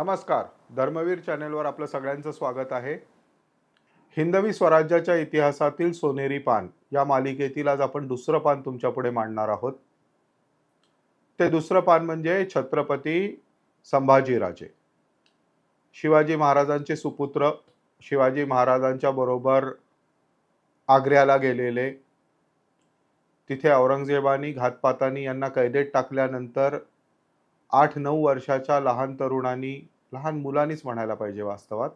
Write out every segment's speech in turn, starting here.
नमस्कार. धर्मवीर चॅनेलवर आपलं सगळ्यांचं स्वागत आहे. हिंदवी स्वराज्याच्या इतिहासातील सोनेरी पान या मालिकेतील आज आपण दुसरं पान तुमच्यापुढे मांडणार आहोत. ते दुसरं पान म्हणजे छत्रपती संभाजीराजे. शिवाजी महाराजांचे सुपुत्र शिवाजी महाराजांच्या बरोबर आग्र्याला गेलेले. तिथे औरंगजेबानी घातपातानी यांना कैदेत टाकल्यानंतर आठ नऊ वर्षाच्या लहान तरुणांनी लहान मुलांनीच म्हणायला पाहिजे वास्तवात.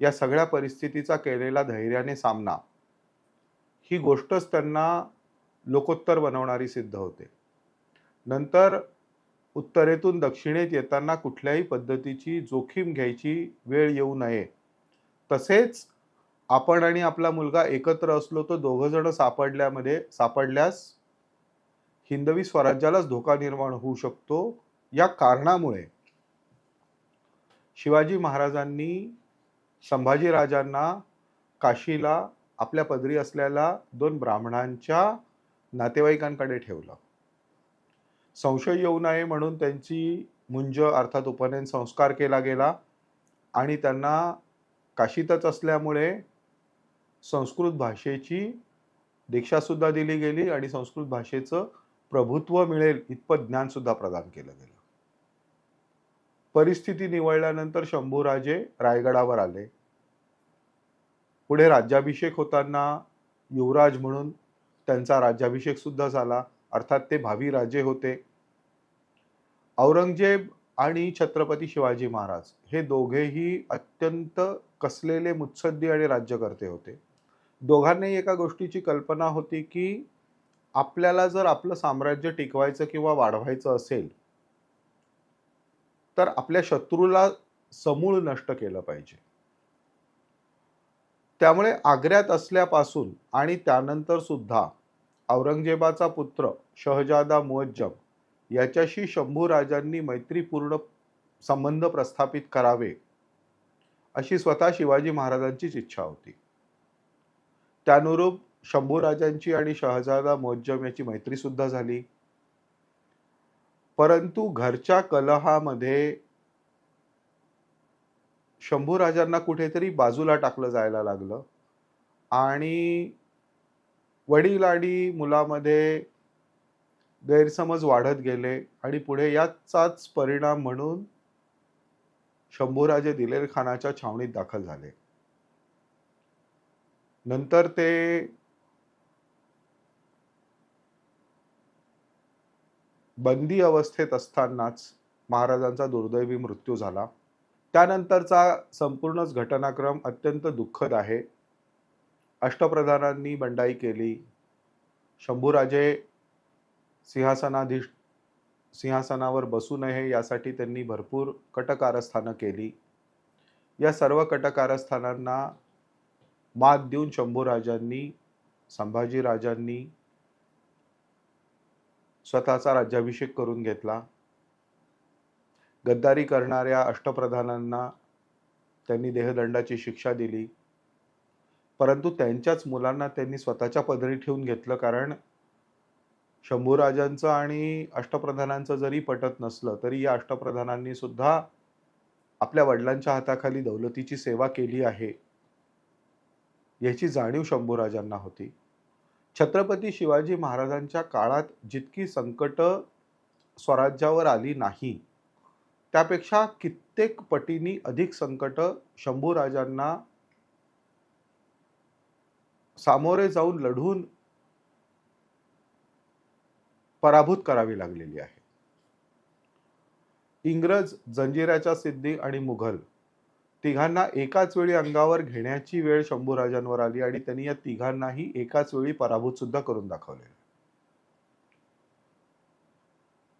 या सगळ्या परिस्थितीचा केलेला धैर्याने सामना. ही गोष्टच त्यांना लोकोत्तर बनवणारी सिद्ध होते. नंतर उत्तरेतून दक्षिणेत येताना कुठल्याही पद्धतीची जोखीम घ्यायची वेळ येऊ नये. तसेच आपण आणि आपला मुलगा एकत्र असलो तर दोघंजणं सापडल्यामध्ये सापडल्यास हिंदवी स्वराज्यालाच धोका निर्माण होऊ शकतो. या कारणामुळे शिवाजी महाराजांनी संभाजीराजांना काशीला आपल्या पदरी असलेल्या दोन ब्राह्मणांच्या नातेवाईकांकडे ठेवलं. संशय येऊ नये म्हणून त्यांची मुंज अर्थात उपनयन संस्कार केला गेला आणि त्यांना काशीतच असल्यामुळे संस्कृत भाषेची दीक्षासुद्धा दिली गेली आणि संस्कृत भाषेचं प्रभुत्व मिळेल इतपत ज्ञानसुद्धा प्रदान केलं गेलं. परिस्थिती निवळल्यानंतर शंभूराजे रायगडावर आले. पुढे राज्याभिषेक होताना युवराज म्हणून त्यांचा राज्याभिषेक सुद्धा झाला. अर्थात ते भावी राजे होते. औरंगजेब आणि छत्रपती शिवाजी महाराज हे दोघेही अत्यंत कसलेले मुत्सद्दी आणि राज्यकर्ते होते. दोघांनाही एका गोष्टीची कल्पना होती की आपल्याला जर आपलं साम्राज्य टिकवायचं किंवा वाढवायचं असेल तर आपल्या शत्रूला समूळ नष्ट केलं पाहिजे. त्यामुळे आग्र्यात असल्यापासून आणि त्यानंतर सुद्धा औरंगजेबाचा पुत्र शहजादा मुअज्जम याच्याशी शंभू राजांनी मैत्रीपूर्ण संबंध प्रस्थापित करावे अशी स्वतः शिवाजी महाराजांचीच इच्छा होती. त्यानुरूप शंभूराजांची आणि शहजादा मुअज्जम याची मैत्री सुद्धा झाली. परंतु घरच्या कलहामध्ये शंभूराजांना कुठेतरी बाजूला टाकलं जायला लागलं. आणि वडील आणि मुलामध्ये गैरसमज वाढत गेले आणि पुढे याचाच परिणाम म्हणून शंभूराजे दिलेर खानाच्या छावणीत दाखल झाले. नंतर ते बंदी अवस्थेत असतानाच महाराजांचा दुर्दैवी मृत्यू झाला. त्यानंतरचा संपूर्णच घटनाक्रम अत्यंत दुःखद आहे. अष्टप्रधानांनी बंडाई केली. शंभूराजे सिंहासनाधीश सिंहासनावर बसू नये यासाठी त्यांनी भरपूर कटकारस्थानं केली. या सर्व कटकारस्थानांना मात देऊन शंभूराजांनी संभाजीराजांनी स्वतःचा राज्याभिषेक करून घेतला. गद्दारी करणाऱ्या अष्टप्रधानांना त्यांनी देहदंडाची शिक्षा दिली. परंतु त्यांच्याच मुलांना त्यांनी स्वतःच्या पदरी ठेवून घेतलं कारण शंभूराजांचं आणि अष्टप्रधानांचं जरी पटत नसलं तरी या अष्टप्रधानांनी सुद्धा आपल्या वडिलांच्या हाताखाली दौलतीची सेवा केली आहे. याची जाणीव शंभूराजांना होती. छत्रपती शिवाजी महाराजांच्या काळात जितकी संकट स्वराज्यावर आली नाही त्यापेक्षा कित्येक पटींनी अधिक संकट शंभूराजांना सामोरे जाऊन लढून पराभूत करावी लागलेली आहे. इंग्रज जंजिराच्या सिद्धी आणि मुघल तिघांना एकाच वेळी अंगावर घेण्याची वेळ शंभूराजांवर आली आणि त्यांनी या तिघांनाही एकाच वेळी पराभूत सुद्धा करून दाखवले.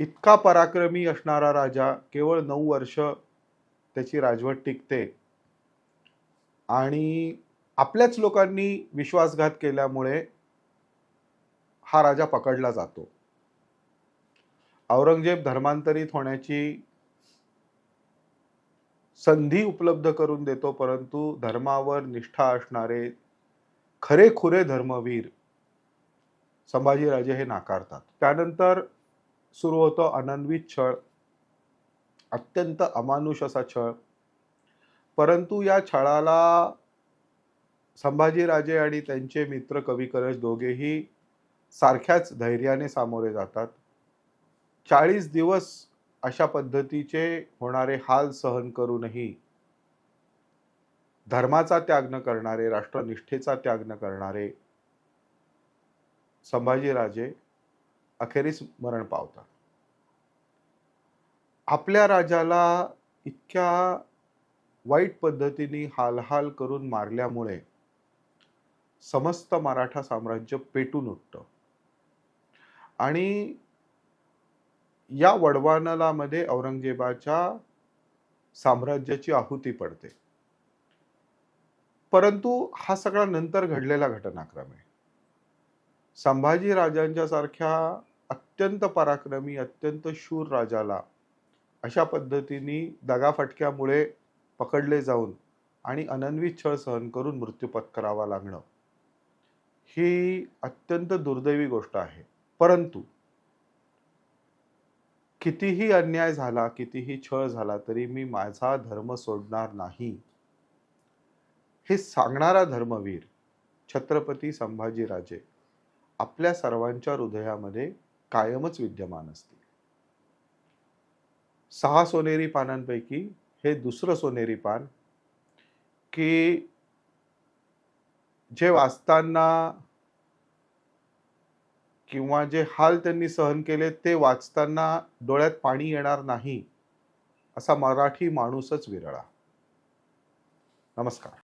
इतका पराक्रमी असणारा राजा केवळ नऊ वर्ष त्याची राजवट टिकते आणि आपल्याच लोकांनी विश्वासघात केल्यामुळे हा राजा पकडला जातो. औरंगजेब धर्मांतरित होण्याची संधी उपलब्ध करून देतो परंतु धर्मावर निष्ठा असणारे खरे खुरे धर्मवीर संभाजीराजे हे नाकारतात. त्यानंतर सुरू होतो अनन्वित छळ. अत्यंत अमानुष असा छळ. परंतु या छळाला संभाजीराजे आणि त्यांचे मित्र कवी कलश दोघेही सारख्याच धैर्याने सामोरे जातात. चाळीस दिवस अशा पद्धतीचे होणारे हाल सहन करूनही धर्माचा त्याग न करणारे राष्ट्रनिष्ठेचा त्याग न करणारे संभाजीराजे अखेरीस मरण पावतात. आपल्या राजाला इतक्या वाईट पद्धतीने हालहाल करून मारल्यामुळे समस्त मराठा साम्राज्य पेटून उठतं. आणि या वडवानलामध्ये औरंगजेबाच्या साम्राज्याची आहुती पडते. परंतु हा सगळा नंतर घडलेला घटनाक्रम आहे. संभाजी राजांच्या सारख्या अत्यंत पराक्रमी अत्यंत शूर राजाला अशा पद्धतीने दगाफटक्यामुळे पकडले जाऊन आणि अनन्वित छळ सहन करून मृत्यू पत्करावा लागणं ही अत्यंत दुर्दैवी गोष्ट आहे. परंतु कितीही अन्याय झाला कितीही छळ झाला तरी मी माझा धर्म सोडणार नाही. हे सांगणारा धर्मवीर छत्रपती संभाजीराजे आपल्या सर्वांच्या हृदयामध्ये कायमच विद्यमान असतील. सहा सोनेरी पानांपैकी हे दुसरं सोनेरी पान की जे वाचताना किंवा जे हाल त्यांनी सहन केले ते वाचताना डोळ्यात पाणी येणार नाही असा मराठी माणूसच विरळा. नमस्कार.